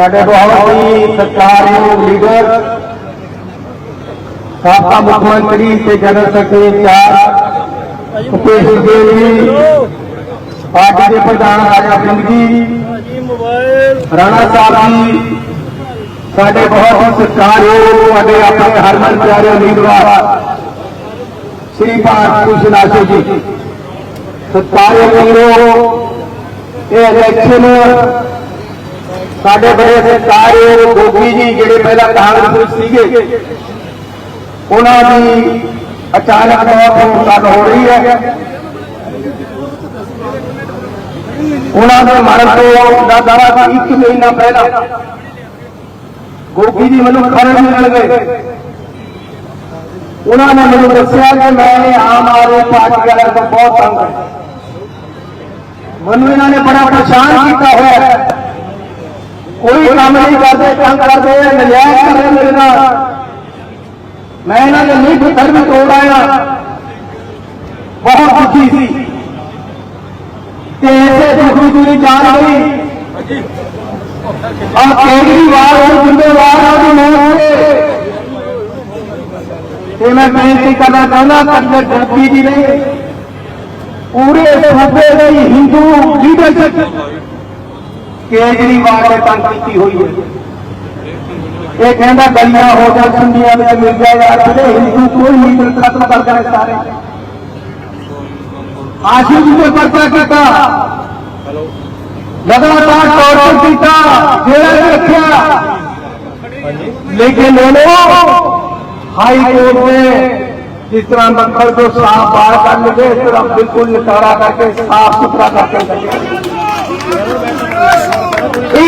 ਸਾਡੇ ਬਹੁਤ ਹੀ ਸਤਿਕਾਰਯੋਗ ਲੀਡਰ, ਸਾਬਕਾ ਮੁੱਖ ਮੰਤਰੀ ਤੇ ਜਨਰਲ ਸੈਕਟਰੀ ਚਾਰ ਭੁਪੇਸ਼ ਬਘੇਲ ਜੀ ਪਾਰਟੀ ਦੇ ਪ੍ਰਧਾਨ ਰਾਜਾ ਸਿੰਘ ਜੀ, ਰਾਣਾ ਸਾਹਿਬ ਜੀ, ਸਾਡੇ ਬਹੁਤ ਹੀ ਸਤਿਕਾਰਯੋਗ ਤੁਹਾਡੇ ਆਪਣੇ ਹਰਮਨ ਪਿਆਰੇ ਉਮੀਦਵਾਰ, ਸ੍ਰੀ ਭਾਰਤ ਭੂਸ਼ਣ ਆਸ਼ੂ ਜੀ। ਸਤਿਕਾਰਯੋਗ ਵੀਰੋ, ਇਹ ਇਲੈਕਸ਼ਨ ਸਾਡੇ ਬੜੇ ਸਤਿਕਾਰਯੋਗ ਗੋਗੀ ਜੀ ਜਿਹੜੇ ਪਹਿਲਾਂ ਕਾਂਗਰਸ ਵਿੱਚ ਸੀਗੇ, ਉਹਨਾਂ ਦੀ ਅਚਾਨਕ ਮੌਤ ਹੋਣ ਕਾਰਨ ਹੋ ਰਹੀ ਹੈ। ਉਹਨਾਂ ਦੇ ਮਰਨ ਤੋਂ ਦਾ ਦਾਵਾ ਸੀ, ਇੱਕ ਮਹੀਨਾ ਪਹਿਲਾਂ। ਗੋਗੀ ਜੀ ਮੈਨੂੰ ਖਰਨ ਮਿਲ ਗਏ ਉਹਨਾਂ ਨੇ ਮੈਨੂੰ ਦੱਸਿਆ ਕਿ ਮੈਂ ਆਮ ਆਦਮੀ ਪਾਰਟੀ ਵਾਲਿਆਂ ਤੋਂ ਬਹੁਤ ਤੰਗ ਹਾਂ। ਮੈਨੂੰ ਇਹਨਾਂ ਨੇ ਬੜਾ ਪਰੇਸ਼ਾਨ ਕੀਤਾ ਹੋਇਆ। ਕੋਈ ਕੰਮ ਨਹੀਂ ਕਰਦੇ ਤੰਗ ਕਰਦੇ ਆ, ਨਜਾਇਜ਼ ਕਰਦੇ। ਮੇਰੇ ਨਾਲ ਮੈਂ ਇਹਨਾਂ ਦੇ ਨੀਂਹ ਪੱਥਰ ਵੀ ਤੋੜ ਆਇਆ। ਬਹੁਤ ਦੁਖੀ ਸੀ। ਤੇ ਇਸੇ ਦੁੱਖ ਨੂੰ ਤੁਸੀਂ ਜਾਣ ਗਈ ਆ ਕੇਜਰੀਵਾਲ ਉਹ ਜ਼ਿੰਮੇਵਾਰ ਆ ਉਹਦੀ ਮੌਤ ਤੇ? ਤੇ ਮੈਂ ਬੇਨਤੀ ਕਰਨਾ ਚਾਹੁੰਦਾ ਕਿ ਗੋਪੀ ਜੀ ਨੇ ਪੂਰੇ ਸੂਬੇ ਦੀ ਹਿੰਦੂ ਲੀਡਰਸ਼ਿਪ ਕੇਜਰੀਵਾਲ ਨੇ ਤੰਗ ਕੀਤੀ ਹੋਈ ਹੈ। ਇਹ ਕਹਿੰਦਾ ਗਲੀਆਂ ਹੋ ਜਾ ਸੁੰਨੀਆਂ ਵਿੱਚ ਮਿਲ ਯਾਰ ਜਿਹੜੇ ਹਿੰਦੂ ਕੋਈ ਨਹੀਂ ਖਤਮ ਕਰ ਦੇਣੇ ਸਾਰੇ। ਆਸ਼ੂ ਜੀ ਨੇ ਪਰਚਾ ਕੀਤਾ। ਲਗਾਤਾਰ ਟੌਰਚਰ ਕੀਤਾ, ਜੇਲ੍ਹਾਂ ਰੱਖਿਆ। ਲੇਕਿਨ ਉਹਨੂੰ ਹਾਈ ਕੋਰਟ ਨੇ ਜਿਸ ਤਰ੍ਹਾਂ ਮੱਖਣ ਤੋਂ ਸਾਫ਼ ਬਾਹਰ ਕਰ ਲਗੇ ਇਸ ਤਰ੍ਹਾਂ ਬਿਲਕੁਲ ਨਿਕਾਰਾ ਕਰਕੇ ਸਾਫ਼ ਸੁਥਰਾ ਕਰਕੇ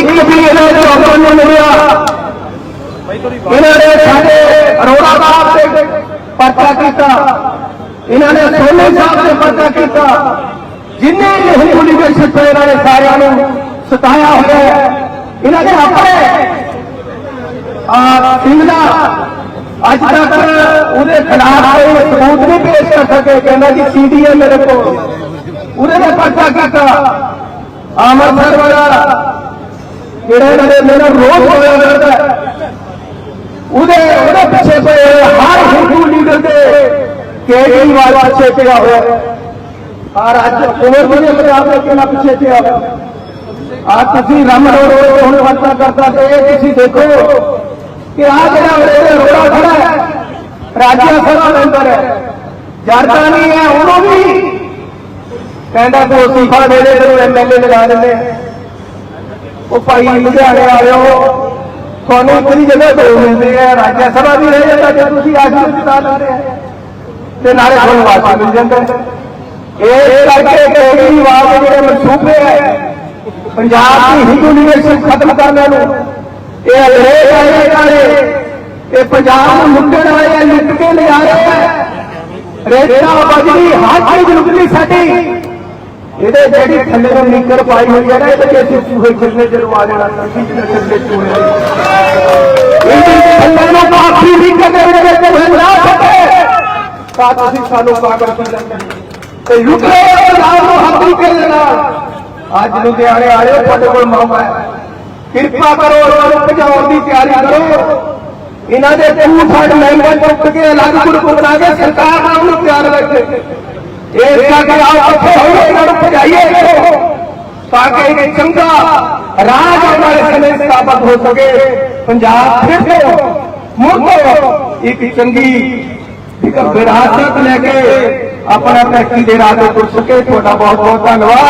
ਇੱਕ ਵੀ ਇਹਨਾਂ ਦੇ ਲੋਕਾਂ ਨੂੰ ਮਿਲਿਆ। ਇਹਨਾਂ ਨੇ ਸਾਡੇ ਅਰੋੜਾ ਸਾਹਿਬ ਤੇ ਪਰਚਾ ਕੀਤਾ। ਇਹਨਾਂ ਨੇ ਸੋਨੇ ਸਾਹਿਬ ਤੇ ਪਰਚਾ ਕੀਤਾ। ਜਿੰਨੇ ਵੀ ਹਿੰਦੂ ਲੀਡਰਸ਼ਿਪ ਹੈ ਇਹਨਾਂ ਨੇ ਸਾਰਿਆਂ ਨੂੰ ਸਤਾਇਆ ਹੋਇਆ ਇਹਨਾਂ ਦੇ ਆਪਣੇ ਆ ਸਿੰਘ ਦਾ ਅੱਜ ਤੱਕ ਉਹਦੇ ਖਿਲਾਫ ਕੋਈ ਸਬੂਤ ਨਹੀਂ ਪੇਸ਼ ਕਰ ਸਕੇ। ਕਹਿੰਦਾ ਜੀ ਸੀਡੀ ਹੈ ਮੇਰੇ ਕੋਲ। ਉਹਦੇ ਨੇ ਪਰਚਾ ਕੀਤਾ। ਅੰਮ੍ਰਿਤਸਰ ਵਾਲਾ ਜਿਹੜਾ ਇਹਨਾਂ ਦੇ ਮੇਰਾ ਰੋਜ਼ ਹੋਇਆ ਕਰਦਾ ਉਹਦੇ ਉਹਦੇ ਪਿੱਛੇ ਪਏ ਹਰ ਹਿੰਦੂ ਲੀਡਰ ਦੇ ਕੇਜਰੀਵਾਲ ਪਿੱਛੇ ਪਿਆ ਹੋਇਆ ਹੈ। ਔਰ ਅੱਜ ਉਮਰ ਬਣੇ ਪੰਜਾਬ ਦੇ ਕਿੰਨਾ ਪਿੱਛੇ ਪਿਆ ਹੋਇਆ ਆ ਤੁਸੀਂ ਰਮ ਰੋਡ ਤੇ ਹੁਣ ਵਰਤਾ ਕਰਦਾ ਤੇ ਇਹ ਤੁਸੀਂ ਦੇਖੋ ਕਿ ਆ ਜਿਹੜਾ ਉਹਦੇ ਰੋੜਾ ਖੜਾ ਹੈ, ਰਾਜਿਆ ਸਭਾ ਮੈਂਬਰ ਹੈ। ਜਰਦਾ ਨਹੀਂ ਹੈ, ਉਹਨੂੰ ਵੀ ਕਹਿੰਦਾ ਤੂੰ ਅਸਤੀਫਾ ਦੇ ਦੇ ਤੈਨੂੰ ਐਮਐਲਏ ਲਗਾ ਦਿੰਦੇ ਆ ਉਹ ਭਾਈ ਲੁਧਿਆਣੇ ਵਾਲਿਓ ਤੁਹਾਨੂੰ ਇਤਨੀ ਜਗ੍ਹਾ ਦੋ ਮਿਲਦੇ ਆ ਰਾਜਿਆ ਸਭਾ ਵੀ ਰਹਿ ਜਾਂਦਾ ਜੇ ਤੁਸੀਂ ਆਸ਼ੂ ਜਿਤਾ ਲੈਂਦੇ ਤੇ ਨਾਲੇ ਤੁਹਾਨੂੰ ਵਾਸੀ ਮਿਲ ਜਾਂਦਾ। ਇਹ ਕਰਕੇ ਕੇਜਰੀਵਾਲ ਦੇ ਜਿਹੜੇ ਮਨਸੂਬੇ ਹੈ ਪੰਜਾਬ ਦੀ ਹਿੰਦੂ ਲੀਡਰਸ਼ਿਪ ਖਤਮ ਕਰਨ ਨੂੰ ਇਹ ਅੰਗਰੇਜ਼ ਆਏ ਨਾਲੇ ਇਹ ਪੰਜਾਬ ਨੂੰ ਲੁੱਟਣ ਵਾਲੇ ਆ, ਲੁੱਟ ਕੇ ਲਿਆ ਰਹੇ ਹੈ ਰੇਤਾ ਬਜਰੀ ਹਰ ਚੀਜ਼ ਇਹਦੇ ਜਿਹੜੀ ਥੱਲੇ ਨੂੰ ਨਿੱਕਰ ਪਾਈ ਹੋਈ ਹੈ ਨਾ, ਇਹਦੇ ਵਿੱਚ ਅਸੀਂ ਚੂਹੇ ਖਿਲਨੇ ਜਲਵਾ ਦੇਣਾ, ਅਸੀਂ ਜਿਹਨੇ ਥੱਲੇ ਚੂਹੇ ਇਹਦੇ ਥੱਲੇ ਨੂੰ ਕਾਫੀ ਨਿੱਕਰ ਦੇ ਵਿੱਚ ਹਿਲਾ ਸਕੇ ਤਾਂ ਤੁਸੀਂ ਸਾਨੂੰ ਪਾਗਲ ਕਰ ਲੈਂਦੇ ਤੇ ਲੁੱਟੇ ਪੰਜਾਬ ਨੂੰ ਹੱਥੀ ਕੇ ਲੈਣਾ ਅੱਜ ਲੁਧਿਆਣੇ ਆਏ ਤੁਹਾਡੇ ਕੋਲ ਮੌਕਾ ਹੈ। ਕਿਰਪਾ ਕਰੋ ਇਹਨਾਂ ਨੂੰ ਭਜਾਉਣ ਦੀ ਤਿਆਰੀ ਕਰੋ। ਇਹਨਾਂ ਦੇ ਟੂ ਫੰਡ ਮੈਂਬਰ ਚੁੱਕ ਕੇ ਅਲੱਗ ਗਰੁੱਪ ਬਣਾ ਕੇ ਸਰਕਾਰ ਨਾਲ ਉਹਨੂੰ ਤਿਆਰ ਰੱਖੇ। ਇਸ ਕਰਕੇ ਆਓ ਇਕੱਠੇ ਹੋਈਏ ਇਹਨਾਂ ਨੂੰ ਤਾਂ ਕਿ ਇੱਕ ਚੰਗਾ। ਰਾਜ ਆਉਣ ਵਾਲੇ ਸਮੇਂ ਸਥਾਪਿਤ ਹੋ ਸਕੇ। ਪੰਜਾਬ ਫਿਰ ਤੋਂ ਮੁੜ ਤੋਂ ਇੱਕ ਚੰਗੀ, ਇੱਕ ਵਿਰਾਸਤ ਲੈ ਕੇ ਆਪਣਾ ਤਰੱਕੀ ਦੇ ਰਾਹ ਤੇ ਤੁਰ ਸਕੇ। ਤੁਹਾਡਾ ਬਹੁਤ ਬਹੁਤ ਧੰਨਵਾਦ।